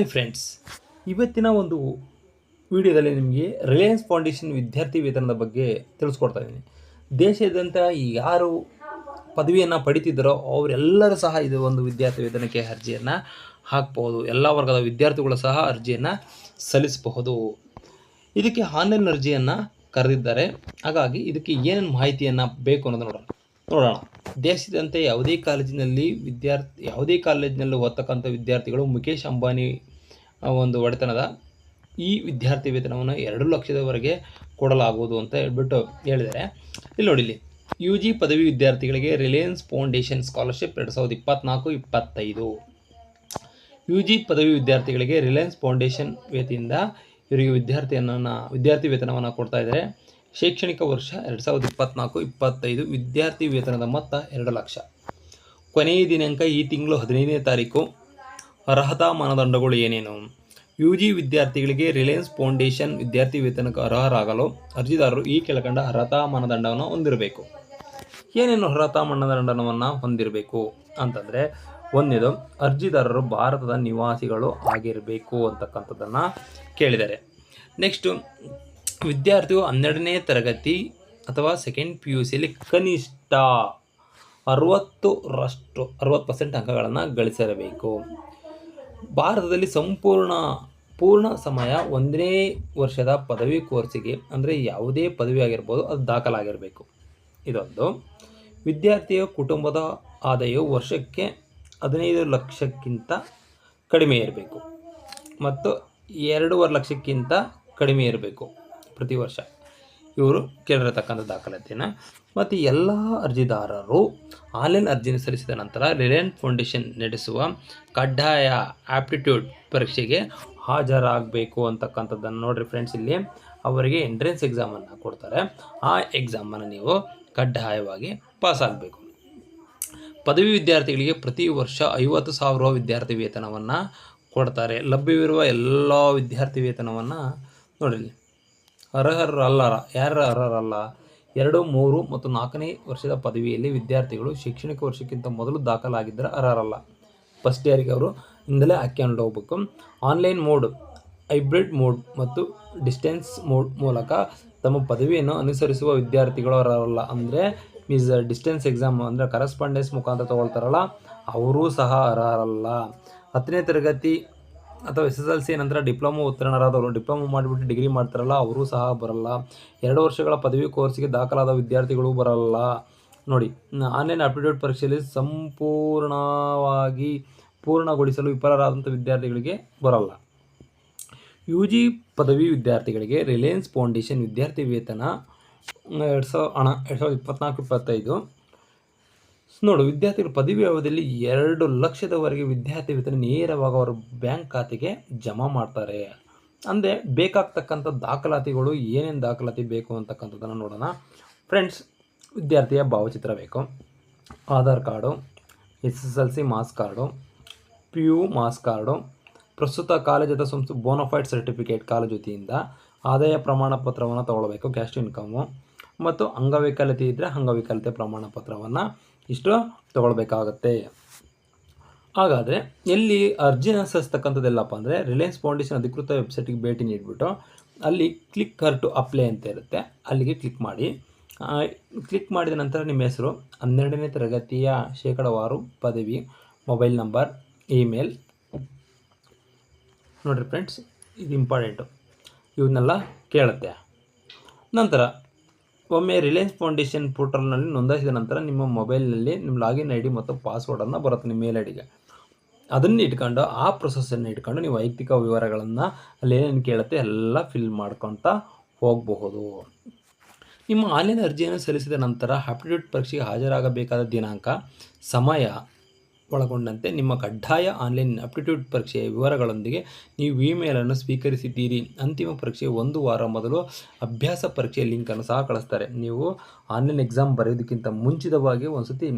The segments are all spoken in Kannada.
ಹಾಯ್ ಫ್ರೆಂಡ್ಸ್, ಇವತ್ತಿನ ಒಂದು ವಿಡಿಯೋದಲ್ಲಿ ನಿಮಗೆ ರಿಲಯನ್ಸ್ ಫೌಂಡೇಶನ್ ವಿದ್ಯಾರ್ಥಿ ವೇತನದ ಬಗ್ಗೆ ತಿಳಿಸ್ಕೊಡ್ತಾ ಇದ್ದೀನಿ. ದೇಶದಂತ ಯಾರು ಪದವಿಯನ್ನು ಪಡಿತಿದ್ದಾರೋ ಅವರೆಲ್ಲರೂ ಸಹ ಇದು ಒಂದು ವಿದ್ಯಾರ್ಥಿ ವೇತನಕ್ಕೆ ಅರ್ಜಿಯನ್ನು ಹಾಕಬಹುದು ಎಲ್ಲ ವರ್ಗದ ವಿದ್ಯಾರ್ಥಿಗಳು ಸಹ ಅರ್ಜಿಯನ್ನು ಸಲ್ಲಿಸಬಹುದು. ಇದಕ್ಕೆ ಆನ್ಲೈನ್ ಅರ್ಜಿಯನ್ನು ಕರೆದಿದ್ದಾರೆ. ಹಾಗಾಗಿ ಇದಕ್ಕೆ ಏನೇನು ಮಾಹಿತಿಯನ್ನು ಬೇಕು ಅನ್ನೋದು ನೋಡೋಣ. ನೋಡೋಣ. ದೇಶದಂತೆ ಯಾವುದೇ ಕಾಲೇಜಿನಲ್ಲಿ ವಿದ್ಯಾರ್ಥಿ, ಯಾವುದೇ ಕಾಲೇಜಿನಲ್ಲಿ ಓದ್ತಕ್ಕಂಥ ವಿದ್ಯಾರ್ಥಿಗಳು ಮುಖೇಶ್ ಅಂಬಾನಿ ಒಂದು ಒಡೆತನದ ಈ ವಿದ್ಯಾರ್ಥಿ ವೇತನವನ್ನು ಎರಡು ಲಕ್ಷದವರೆಗೆ ಕೊಡಲಾಗುವುದು ಅಂತ ಹೇಳ್ಬಿಟ್ಟು ಹೇಳಿದರೆ ಇಲ್ಲಿ ನೋಡಿ ಇಲ್ಲಿ ಯು ಜಿ ಪದವಿ ವಿದ್ಯಾರ್ಥಿಗಳಿಗೆ ರಿಲಯನ್ಸ್ ಫೌಂಡೇಶನ್ ಸ್ಕಾಲರ್ಶಿಪ್ ಎರಡು ಸಾವಿರದ ಇಪ್ಪತ್ತ್ನಾಲ್ಕು ಇಪ್ಪತ್ತೈದು. ಯು ಜಿ ಪದವಿ ವಿದ್ಯಾರ್ಥಿಗಳಿಗೆ ರಿಲಯನ್ಸ್ ಫೌಂಡೇಶನ್ ವೇತಿಯಿಂದ ಇವರಿಗೆ ವಿದ್ಯಾರ್ಥಿಯನ್ನು, ವಿದ್ಯಾರ್ಥಿ ವೇತನವನ್ನು ಕೊಡ್ತಾ ಇದ್ದಾರೆ. ಶೈಕ್ಷಣಿಕ ವರ್ಷ ಎರಡು ಸಾವಿರದ ಇಪ್ಪತ್ತ್ನಾಲ್ಕು ಇಪ್ಪತ್ತೈದು, ವಿದ್ಯಾರ್ಥಿ ವೇತನದ ಮೊತ್ತ ಎರಡು ಲಕ್ಷ. ಕೊನೆಯ ದಿನಾಂಕ ಈ ತಿಂಗಳು ಹದಿನೈದನೇ ತಾರೀಕು. ಅರ್ಹತಾ ಮಾನದಂಡಗಳು ಏನೇನು? ಯು ಜಿ ವಿದ್ಯಾರ್ಥಿಗಳಿಗೆ ರಿಲಯನ್ಸ್ ಫೌಂಡೇಶನ್ ವಿದ್ಯಾರ್ಥಿ ವೇತನಕ್ಕೆ ಅರ್ಹರಾಗಲು ಅರ್ಜಿದಾರರು ಈ ಕೆಳಕಂಡ ಅರ್ಹತಾ ಮಾನದಂಡವನ್ನು ಹೊಂದಿರಬೇಕು. ಏನೇನು ಅರ್ಹತಾ ಮಾನದಂಡವನ್ನು ಹೊಂದಿರಬೇಕು ಅಂತಂದರೆ, ಒಂದಿದು, ಅರ್ಜಿದಾರರು ಭಾರತದ ನಿವಾಸಿಗಳು ಆಗಿರಬೇಕು ಅಂತಕ್ಕಂಥದ್ದನ್ನು ಕೇಳಿದ್ದಾರೆ. ನೆಕ್ಸ್ಟು, ವಿದ್ಯಾರ್ಥಿಯು ಹನ್ನೆರಡನೇ ತರಗತಿ ಅಥವಾ ಸೆಕೆಂಡ್ ಪಿ ಯು ಸಿಯಲ್ಲಿ ಕನಿಷ್ಠ ಅರವತ್ತು ರಷ್ಟು, ಅರವತ್ತು ಪರ್ಸೆಂಟ್ ಅಂಕಗಳನ್ನು ಗಳಿಸಿರಬೇಕು. ಭಾರತದಲ್ಲಿ ಸಂಪೂರ್ಣ, ಪೂರ್ಣ ಸಮಯ ಒಂದನೇ ವರ್ಷದ ಪದವಿ ಕೋರ್ಸಿಗೆ ಅಂದರೆ ಯಾವುದೇ ಪದವಿ ಆಗಿರ್ಬೋದು ಅದು ದಾಖಲಾಗಿರಬೇಕು. ಇದೊಂದು. ವಿದ್ಯಾರ್ಥಿಯ ಕುಟುಂಬದ ಆದಾಯವು ವರ್ಷಕ್ಕೆ ಹದಿನೈದು ಲಕ್ಷಕ್ಕಿಂತ ಕಡಿಮೆ ಇರಬೇಕು. ಮತ್ತು ಎರಡೂವರೆ ಲಕ್ಷಕ್ಕಿಂತ ಕಡಿಮೆ ಇರಬೇಕು ಪ್ರತಿ ವರ್ಷ. ಇವರು ಕೇಳಿರತಕ್ಕಂಥ ದಾಖಲಾತಿಯನ್ನು. ಮತ್ತು ಎಲ್ಲ ಅರ್ಜಿದಾರರು ಆನ್ಲೈನ್ ಅರ್ಜಿನ ಸಲ್ಲಿಸಿದ ನಂತರ ರಿಲಯನ್ಸ್ ಫೌಂಡೇಶನ್ ನಡೆಸುವ ಕಡ್ಡಾಯ ಆಪ್ಟಿಟ್ಯೂಡ್ ಪರೀಕ್ಷೆಗೆ ಹಾಜರಾಗಬೇಕು ಅಂತಕ್ಕಂಥದ್ದನ್ನು ನೋಡಿರಿ ಫ್ರೆಂಡ್ಸ್ ಇಲ್ಲಿ ಅವರಿಗೆ ಎಂಟ್ರೆನ್ಸ್ ಎಕ್ಸಾಮನ್ನು ಕೊಡ್ತಾರೆ. ಆ ಎಕ್ಸಾಮನ್ನು ನೀವು ಕಡ್ಡಾಯವಾಗಿ ಪಾಸ್ ಆಗಬೇಕು. ಪದವಿ ವಿದ್ಯಾರ್ಥಿಗಳಿಗೆ ಪ್ರತಿ ವರ್ಷ ಐವತ್ತು ಸಾವಿರ ವಿದ್ಯಾರ್ಥಿ ವೇತನವನ್ನು ಕೊಡ್ತಾರೆ. ಲಭ್ಯವಿರುವ ಎಲ್ಲ ವಿದ್ಯಾರ್ಥಿ ವೇತನವನ್ನು ನೋಡಿರಿ ಅರ್ಹರಲ್ಲ ಯಾರು ಅರ್ಹರಲ್ಲ ಎರಡು, ಮೂರು ಮತ್ತು ನಾಲ್ಕನೇ ವರ್ಷದ ಪದವಿಯಲ್ಲಿ ವಿದ್ಯಾರ್ಥಿಗಳು ಶೈಕ್ಷಣಿಕ ವರ್ಷಕ್ಕಿಂತ ಮೊದಲು ದಾಖಲಾಗಿದ್ದರೆ ಅರ್ಹರಲ್ಲ. ಫಸ್ಟ್ ಇಯರ್ಗೆ ಅವರು ಇಂದಲೇ ಹಾಕ್ಕೊಂಡು ಹೋಗ್ಬೇಕು ಆನ್ಲೈನ್ ಮೋಡ್, ಹೈಬ್ರಿಡ್ ಮೋಡ್ ಮತ್ತು ಡಿಸ್ಟೆನ್ಸ್ ಮೋಡ್ ಮೂಲಕ ತಮ್ಮ ಪದವಿಯನ್ನು ಅನುಸರಿಸುವ ವಿದ್ಯಾರ್ಥಿಗಳು ಅರ್ಹರಲ್ಲ. ಅಂದರೆ ಮೀನ್ಸ್ ಡಿಸ್ಟೆನ್ಸ್ ಎಕ್ಸಾಮ್ ಅಂದರೆ ಕರೆಸ್ಪಾಂಡೆನ್ಸ್ ಮುಖಾಂತರ ತಗೊಳ್ತಾರಲ್ಲ, ಅವರೂ ಸಹ ಅರ್ಹರಲ್ಲ. ಹತ್ತನೇ ತರಗತಿ ಅಥವಾ ಎಸ್ ಎಸ್ ಎಲ್ ಸಿ ನಂತರ ಡಿಪ್ಲೊಮಾ ಉತ್ತೀರ್ಣರಾದವರು, ಡಿಪ್ಲೊಮೊ ಮಾಡಿಬಿಟ್ಟು ಡಿಗ್ರಿ ಮಾಡ್ತಾರಲ್ಲ, ಅವರೂ ಸಹ ಬರಲ್ಲ. ಎರಡು ವರ್ಷಗಳ ಪದವಿ ಕೋರ್ಸ್ಗೆ ದಾಖಲಾದ ವಿದ್ಯಾರ್ಥಿಗಳು ಬರಲ್ಲ. ನೋಡಿ ಆನ್ಲೈನ್ ಅಪ್ಟಿಟ್ಯೂಡ್ ಪರೀಕ್ಷೆಯಲ್ಲಿ ಸಂಪೂರ್ಣವಾಗಿ ಪೂರ್ಣಗೊಳಿಸಲು ವಿಫಲರಾದಂಥ ವಿದ್ಯಾರ್ಥಿಗಳಿಗೆ ಬರಲ್ಲ. ಯು ಜಿ ಪದವಿ ವಿದ್ಯಾರ್ಥಿಗಳಿಗೆ ರಿಲಯನ್ಸ್ ಫೌಂಡೇಶನ್ ವಿದ್ಯಾರ್ಥಿ ವೇತನ ಎರಡು ಸಾವಿರ ಹಣ ಎರಡು ಸಾವಿರದ ಇಪ್ಪತ್ನಾಲ್ಕು, ಇಪ್ಪತ್ತೈದು. ನೋಡು, ವಿದ್ಯಾರ್ಥಿಗಳು ಪದವಿ ಅವಧಿಯಲ್ಲಿ ಎರಡು ಲಕ್ಷದವರೆಗೆ ವಿದ್ಯಾರ್ಥಿ ವೇತನ ನೇರವಾಗಿ ಅವರ ಬ್ಯಾಂಕ್ ಖಾತೆಗೆ ಜಮಾ ಮಾಡ್ತಾರೆ. ಅಂದರೆ ಬೇಕಾಗ್ತಕ್ಕಂಥ ದಾಖಲಾತಿಗಳು, ಏನೇನು ದಾಖಲಾತಿ ಬೇಕು ಅಂತಕ್ಕಂಥದ್ದನ್ನು ನೋಡೋಣ. ಫ್ರೆಂಡ್ಸ್ ವಿದ್ಯಾರ್ಥಿಯ ಭಾವಚಿತ್ರ ಬೇಕು. Aadhaar card S S L C marks card P U marks card ಪ್ರಸ್ತುತ ಕಾಲೇಜ್ ಅಥವಾ ಸಂಸ್ಥೆ ಬೋನಫೈಡ್ ಸರ್ಟಿಫಿಕೇಟ್ ಕಾಲೇಜ್ ವತಿಯಿಂದ ಆದಾಯ ಪ್ರಮಾಣ ಪತ್ರವನ್ನು ತಗೊಳ್ಬೇಕು ಕ್ಯಾಸ್ಟ್ ಇನ್ಕಮು ಮತ್ತು ಅಂಗವಿಕಲತೆ ಇದ್ದರೆ ಅಂಗವಿಕಲತೆ ಪ್ರಮಾಣ ಪತ್ರವನ್ನು ಇಷ್ಟು ತಗೊಳ್ಬೇಕಾಗತ್ತೆ. ಹಾಗಾದರೆ ಎಲ್ಲಿ ಅರ್ಜಿನ ಸಲ್ಲಿಸ್ತಕ್ಕಂಥದ್ದೆಲ್ಲಪ್ಪ ಅಂದರೆ ರಿಲಯನ್ಸ್ ಫೌಂಡೇಶನ್ ಅಧಿಕೃತ ವೆಬ್ಸೈಟಿಗೆ ಭೇಟಿ ನೀಡಿಬಿಟ್ಟು ಅಲ್ಲಿ ಕ್ಲಿಕ್ ಕರ್ ಟು ಅಪ್ಲೈ ಅಂತ ಇರುತ್ತೆ. ಅಲ್ಲಿಗೆ ಕ್ಲಿಕ್ ಮಾಡಿ. ಕ್ಲಿಕ್ ಮಾಡಿದ ನಂತರ ನಿಮ್ಮ ಹೆಸರು, ಹನ್ನೆರಡನೇ ತರಗತಿಯ ಶೇಕಡವಾರು ಪದವಿ, ಮೊಬೈಲ್ ನಂಬರ್, ಇಮೇಲ್. ನೋಡಿರಿ ಫ್ರೆಂಡ್ಸ್, ಇದು ಇಂಪಾರ್ಟೆಂಟು ಇವನ್ನೆಲ್ಲ ಕೇಳುತ್ತೆ. ನಂತರ ಒಮ್ಮೆ ರಿಲಯನ್ಸ್ ಫೌಂಡೇಶನ್ ಪೋರ್ಟಲ್ನಲ್ಲಿ ನೋಂದಾಯಿಸಿದ ನಂತರ ನಿಮ್ಮ ಮೊಬೈಲ್ನಲ್ಲಿ ನಿಮ್ಮ ಲಾಗಿನ್ ಐ ಡಿ ಮತ್ತು ಪಾಸ್ವರ್ಡನ್ನು ಬರುತ್ತೆ ನಿಮ್ಮ ಮೇಲ್ ಐ ಡಿಗೆ ಅದನ್ನು ಇಟ್ಕೊಂಡು, ಆ ಪ್ರೊಸೆಸನ್ನು ಇಟ್ಕೊಂಡು ನೀವು ವೈಯಕ್ತಿಕ ವಿವರಗಳನ್ನು ಅಲ್ಲಿ ಏನೇನು ಕೇಳುತ್ತೆ ಎಲ್ಲ ಫಿಲ್ ಮಾಡ್ಕೊತ ಹೋಗಬಹುದು. ನಿಮ್ಮ ಆನ್ಲೈನ್ ಅರ್ಜಿಯನ್ನು ಸಲ್ಲಿಸಿದ ನಂತರ ಆಪ್ಟಿಟ್ಯೂಡ್ ಪರೀಕ್ಷೆಗೆ ಹಾಜರಾಗಬೇಕಾದ ದಿನಾಂಕ, ಸಮಯ ಒಳಗೊಂಡಂತೆ ನಿಮ್ಮ ಕಡ್ಡಾಯ ಆನ್ಲೈನ್ ಅಪ್ಟಿಟ್ಯೂಡ್ ಪರೀಕ್ಷೆಯ ವಿವರಗಳೊಂದಿಗೆ ನೀವು ಇಮೇಲನ್ನು ಸ್ವೀಕರಿಸಿದ್ದೀರಿ. ಅಂತಿಮ ಪರೀಕ್ಷೆ ಒಂದು ವಾರ ಮೊದಲು ಅಭ್ಯಾಸ ಪರೀಕ್ಷೆಯ ಲಿಂಕನ್ನು ಸಹ ಕಳಿಸ್ತಾರೆ. ನೀವು ಆನ್ಲೈನ್ ಎಕ್ಸಾಮ್ ಬರೆಯೋದಕ್ಕಿಂತ ಮುಂಚಿತವಾಗಿ ಒಂದು ಸತಿ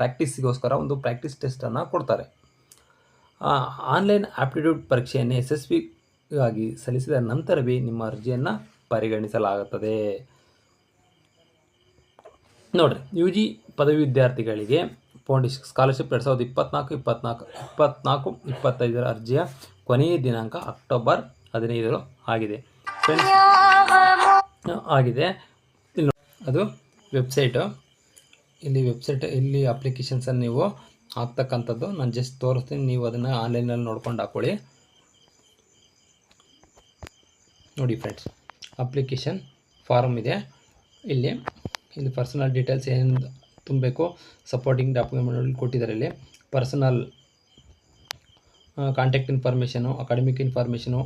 ಪ್ರಾಕ್ಟೀಸ್ಗೋಸ್ಕರ ಒಂದು ಪ್ರಾಕ್ಟೀಸ್ ಟೆಸ್ಟನ್ನು ಕೊಡ್ತಾರೆ. ಆನ್ಲೈನ್ ಆಪ್ಟಿಟ್ಯೂಡ್ ಪರೀಕ್ಷೆಯನ್ನು ಯಶಸ್ವಿಯಾಗಿ ಸಲ್ಲಿಸಿದ ನಂತರವೇ ನಿಮ್ಮ ಅರ್ಜಿಯನ್ನು ಪರಿಗಣಿಸಲಾಗುತ್ತದೆ. ನೋಡಿರಿ ಯು ಜಿ ಪದವಿ ವಿದ್ಯಾರ್ಥಿಗಳಿಗೆ ಫೌಂಡೇಶನ್ ಸ್ಕಾಲರ್ಶಿಪ್ ಎರಡು ಸಾವಿರದ ಇಪ್ಪತ್ನಾಲ್ಕು ಇಪ್ಪತ್ನಾಲ್ಕು ಇಪ್ಪತ್ನಾಲ್ಕು, ಇಪ್ಪತ್ತೈದರ ಅರ್ಜಿಯ ಕೊನೆಯ ದಿನಾಂಕ ಅಕ್ಟೋಬರ್ ಹದಿನೈದರು ಆಗಿದೆ. ಫ್ರೆಂಡ್ಸ್ ಆಗಿದೆ. ಅದು ವೆಬ್ಸೈಟು. ಇಲ್ಲಿ ವೆಬ್ಸೈಟ್, ಇಲ್ಲಿ ಅಪ್ಲಿಕೇಶನ್ಸನ್ನು ನೀವು ಹಾಕ್ತಕ್ಕಂಥದ್ದು ನಾನು ಜಸ್ಟ್ ತೋರಿಸ್ತೀನಿ. ನೀವು ಅದನ್ನು ಆನ್ಲೈನಲ್ಲಿ ನೋಡ್ಕೊಂಡು ಹಾಕ್ಕೊಳ್ಳಿ ನೋಡಿ ಫ್ರೆಂಡ್ಸ್ ಅಪ್ಲಿಕೇಶನ್ ಫಾರಮ್ ಇದೆ. ಇಲ್ಲಿ ಇಲ್ಲಿ ಪರ್ಸನಲ್ ಡೀಟೇಲ್ಸ್ ಏನು ತುಂಬಬೇಕು. ಸಪೋರ್ಟಿಂಗ್ ಡಾಕ್ಯುಮೆಂಟ್ ಕೊಟ್ಟಿದ್ದಾರೆ ಇಲ್ಲಿ personal contact information academic information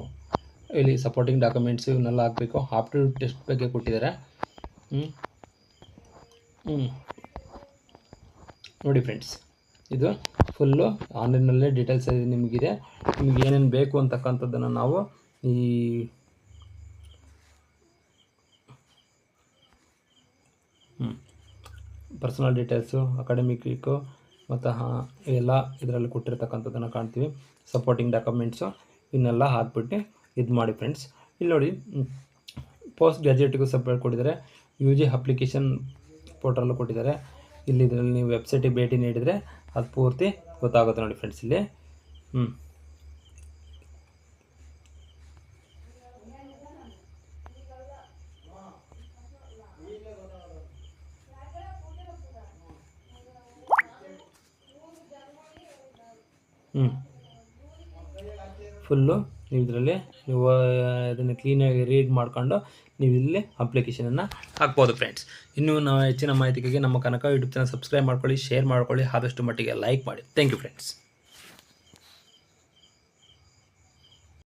ಇಲ್ಲಿ ಸಪೋರ್ಟಿಂಗ್ ಡಾಕ್ಯುಮೆಂಟ್ಸ್ ಇವನ್ನೆಲ್ಲ ಹಾಕಬೇಕು. ಆಪ್ಟಿಟ್ಯೂಡ್ ಟೆಸ್ಟ್ ಬಗ್ಗೆ ಕೊಟ್ಟಿದ್ದಾರೆ. ನೋಡಿ ಫ್ರೆಂಡ್ಸ್ ಇದು ಫುಲ್ಲು ಆನ್ಲೈನಲ್ಲೇ ಡೀಟೇಲ್ಸ್ ನಿಮಗಿದೆ. ನಿಮಗೆ ಏನೇನು ಬೇಕು ಅಂತಕ್ಕಂಥದ್ದನ್ನು ನಾವು ಈ ಪರ್ಸನಲ್ ಡೀಟೇಲ್ಸು ಅಕಾಡೆಮಿಕ್ಕು ಮತ್ತು ಎಲ್ಲ ಇದರಲ್ಲಿ ಕೊಟ್ಟಿರ್ತಕ್ಕಂಥದ್ದನ್ನು ಕಾಣ್ತೀವಿ. ಸಪೋರ್ಟಿಂಗ್ ಡಾಕ್ಯುಮೆಂಟ್ಸು ಇನ್ನೆಲ್ಲ ಹಾಕ್ಬಿಟ್ಟು ಇದು ಮಾಡಿ ಫ್ರೆಂಡ್ಸ್ ಇಲ್ಲಿ ನೋಡಿ ಪೋಸ್ಟ್ ಗ್ರ್ಯಾಜುಯೇಟಿಗೂ ಸಪ್ರೇಟ್ ಕೊಟ್ಟಿದ್ದಾರೆ. ಯು ಜಿ ಅಪ್ಲಿಕೇಶನ್ ಪೋರ್ಟಲ್ಲು ಕೊಟ್ಟಿದ್ದಾರೆ. ಇಲ್ಲಿ ಇದರಲ್ಲಿ ನೀವು ವೆಬ್ಸೈಟಿಗೆ ಭೇಟಿ ನೀಡಿದರೆ ಅದು ಪೂರ್ತಿ ಗೊತ್ತಾಗುತ್ತೆ ನೋಡಿ ಫ್ರೆಂಡ್ಸ್ ಇಲ್ಲಿ. ಹ್ಞೂ ಹ್ಞೂ. ಫುಲ್ಲು ನೀವು ಇದರಲ್ಲಿ ನೀವು ಅದನ್ನು ಕ್ಲೀನಾಗಿ ರೀಡ್ ಮಾಡ್ಕೊಂಡು ನೀವು ಇಲ್ಲಿ ಅಪ್ಲಿಕೇಶನನ್ನು ಹಾಕ್ಬೋದು ಫ್ರೆಂಡ್ಸ್. ಇನ್ನೂ ನಾವು ಹೆಚ್ಚಿನ ಮಾಹಿತಿಗಾಗಿ ನಮ್ಮ ಕನಕ ಯೂಟ್ಯೂಬ್ ಚಾನಲ್ ಸಬ್ಸ್ಕ್ರೈಬ್ ಮಾಡ್ಕೊಳ್ಳಿ, ಶೇರ್ ಮಾಡ್ಕೊಳ್ಳಿ, ಆದಷ್ಟು ಮಟ್ಟಿಗೆ ಲೈಕ್ ಮಾಡಿ. Thank you friends.